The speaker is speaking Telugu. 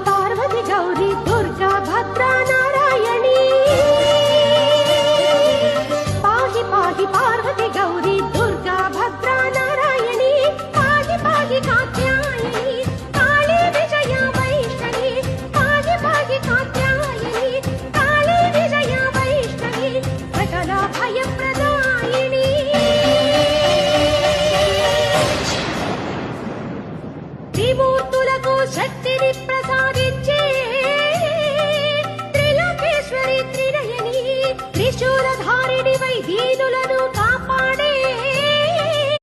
पार्वती गौरी दुर्गा भद्रा नारायणी। पाहि पाहि पार्वती गौरी విభూతులకు శక్తిని ప్రసాదించే త్రిలోకేశ్వరి త్రినయని త్రిశూలధారిణివై దీనులను